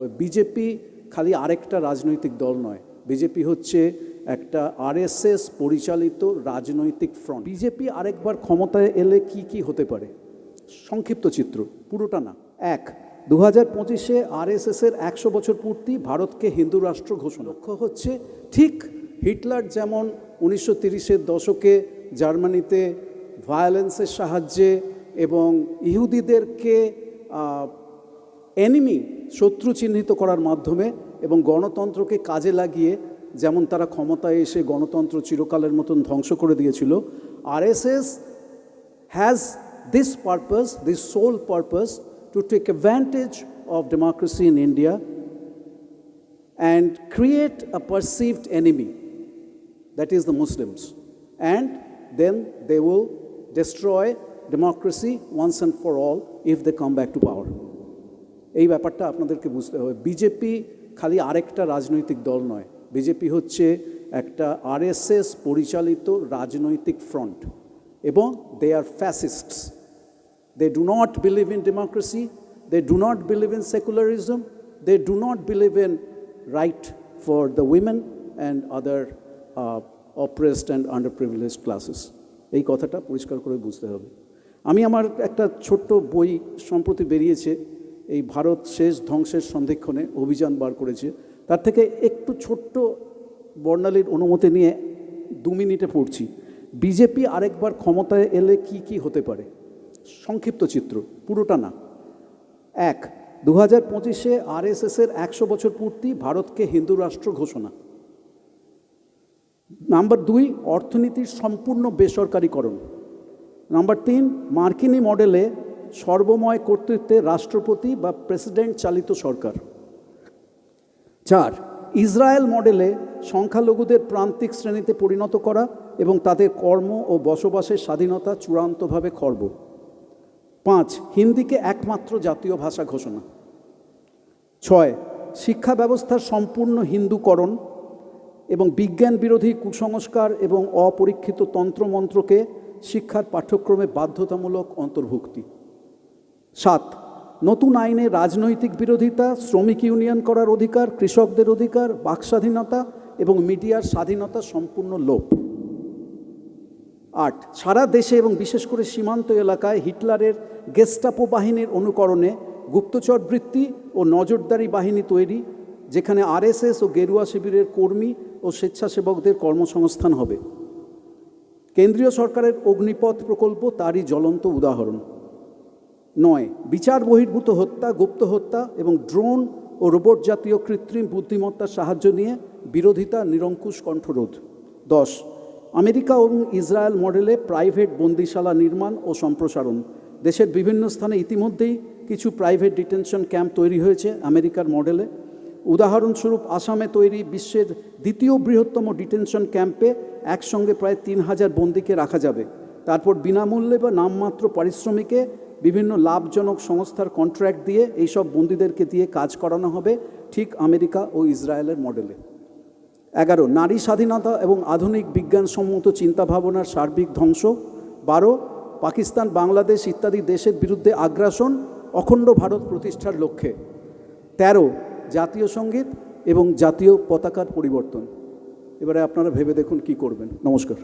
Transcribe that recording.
BJP খালি আরেকটা রাজনৈতিক দল নয়। বিজেপি হচ্ছে একটা আরএসএস পরিচালিত রাজনৈতিক ফ্রন্ট। বিজেপি আরেকবার ক্ষমতায় এলে কি কি হতে পারে? সংক্ষিপ্ত চিত্র, পুরোটা না। এক দু হাজার পঁচিশে আরএসএসের একশো বছর পূর্তি ভারতকে হিন্দু রাষ্ট্র ঘোষণা। লক্ষ্য হচ্ছে ঠিক হিটলার যেমন উনিশশো তিরিশের দশকে জার্মানিতে ভায়োলেন্সের সাহায্যে এবং ইহুদিদেরকে এনিমি শত্রু চিহ্নিত করার মাধ্যমে এবং গণতন্ত্রকে কাজে লাগিয়ে যেমন তারা ক্ষমতায় এসে গণতন্ত্র চিরকালের মতন ধ্বংস করে দিয়েছিল R S S has this purpose this sole purpose to take advantage of democracy in India and create a perceived enemy that is the Muslims and then they will destroy democracy once and for all if they come back to power এই ব্যাপারটা আপনাদেরকে বুঝতে হবে। BJP খালি আরেকটা রাজনৈতিক দল নয়। বিজেপি হচ্ছে একটা আরএসএস পরিচালিত রাজনৈতিক ফ্রন্ট এবং they are fascists they do not believe in democracy they do not believe in secularism they do not believe in right for the women and other oppressed and under privilege classes এই কথাটা পরিষ্কার করে বুঝতে হবে। আমি আমার একটা ছোট্ট বই সম্প্রতি বেরিয়েছে। এই ভারত শেষ ধ্বংসের সন্ধিক্ষণে অভিযান বার করেছে। তার থেকে একটু ছোট্ট বর্ণালীর অনুমতি নিয়ে দু মিনিটে পড়ছি। বিজেপি আরেকবার ক্ষমতায় এলে কি কি হতে পারে? সংক্ষিপ্ত চিত্র, পুরোটা না। এক দু হাজার পঁচিশে আরএসএসের একশো বছর পূর্তি ভারতকে হিন্দু রাষ্ট্র ঘোষণা। নাম্বার দুই, অর্থনীতির সম্পূর্ণ বেসরকারীকরণ। নাম্বার তিন, মার্কিনী মডেলে সর্বময় কর্তৃত্বে রাষ্ট্রপতি বা প্রেসিডেন্ট চালিত সরকার। চার, ইসরায়েল মডেলে সংখ্যালঘুদের প্রান্তিক শ্রেণীতে পরিণত করা এবং তাদের কর্ম ও বসবাসের স্বাধীনতা চূড়ান্তভাবে খর্ব। পাঁচ, হিন্দিকে একমাত্র জাতীয় ভাষা ঘোষণা। ছয়, শিক্ষা ব্যবস্থার সম্পূর্ণ হিন্দুকরণ এবং বিজ্ঞান বিরোধী কুসংস্কার এবং অপরীক্ষিত তন্ত্রমন্ত্রকে শিক্ষার পাঠ্যক্রমে বাধ্যতামূলক অন্তর্ভুক্তি। সাত, নতুন আইনে রাজনৈতিক বিরোধিতা, শ্রমিক ইউনিয়ন করার অধিকার, কৃষকদের অধিকার বাকস্বাধীনতা এবং মিডিয়ার স্বাধীনতা সম্পূর্ণ লোপ। আট, সারা দেশে এবং বিশেষ করে সীমান্ত এলাকায় হিটলারের গেস্টাপো বাহিনীর অনুকরণে গুপ্তচর বৃত্তি ও নজরদারি বাহিনী তৈরি, যেখানে আরএসএস ও গেরুয়া শিবিরের কর্মী ও স্বেচ্ছাসেবকদের কর্মসংস্থান হবে। কেন্দ্রীয় সরকারের অগ্নিপথ প্রকল্প তারই জ্বলন্ত উদাহরণ। নয়, বিচার বহির্ভূত হত্যা, গুপ্ত হত্যা এবং ড্রোন ও রোবট জাতীয় কৃত্রিম বুদ্ধিমত্তার সাহায্য নিয়ে বিরোধিতা, নিরঙ্কুশ কণ্ঠরোধ। দশ, আমেরিকা এবং ইসরায়েল মডেলে প্রাইভেট বন্দিশালা নির্মাণ ও সম্প্রসারণ। দেশের বিভিন্ন স্থানে ইতিমধ্যেই কিছু প্রাইভেট ডিটেনশন ক্যাম্প তৈরি হয়েছে আমেরিকার মডেলে। উদাহরণস্বরূপ, আসামে তৈরি বিশ্বের দ্বিতীয় বৃহত্তম ডিটেনশন ক্যাম্পে একসঙ্গে প্রায় তিন হাজার বন্দিকে রাখা যাবে। তারপর বিনামূল্যে বা নামমাত্র পারিশ্রমিকে বিভিন্ন লাভজনক সংস্থার কন্ট্রাক্ট দিয়ে এইসব বন্দীদেরকে দিয়ে কাজ করানো হবে ঠিক আমেরিকা ও ইসরায়েলের মডেলে এগারো, নারী স্বাধীনতা এবং আধুনিক বিজ্ঞানসম্মত চিন্তাভাবনার সার্বিক ধ্বংস। বারো, পাকিস্তান, বাংলাদেশ ইত্যাদি দেশের বিরুদ্ধে আগ্রাসন, অখণ্ড ভারত প্রতিষ্ঠার লক্ষ্যে। তেরো, জাতীয় সংগীত এবং জাতীয় পতাকার পরিবর্তন। এবারে আপনারা ভেবে দেখুন কি করবেন। নমস্কার।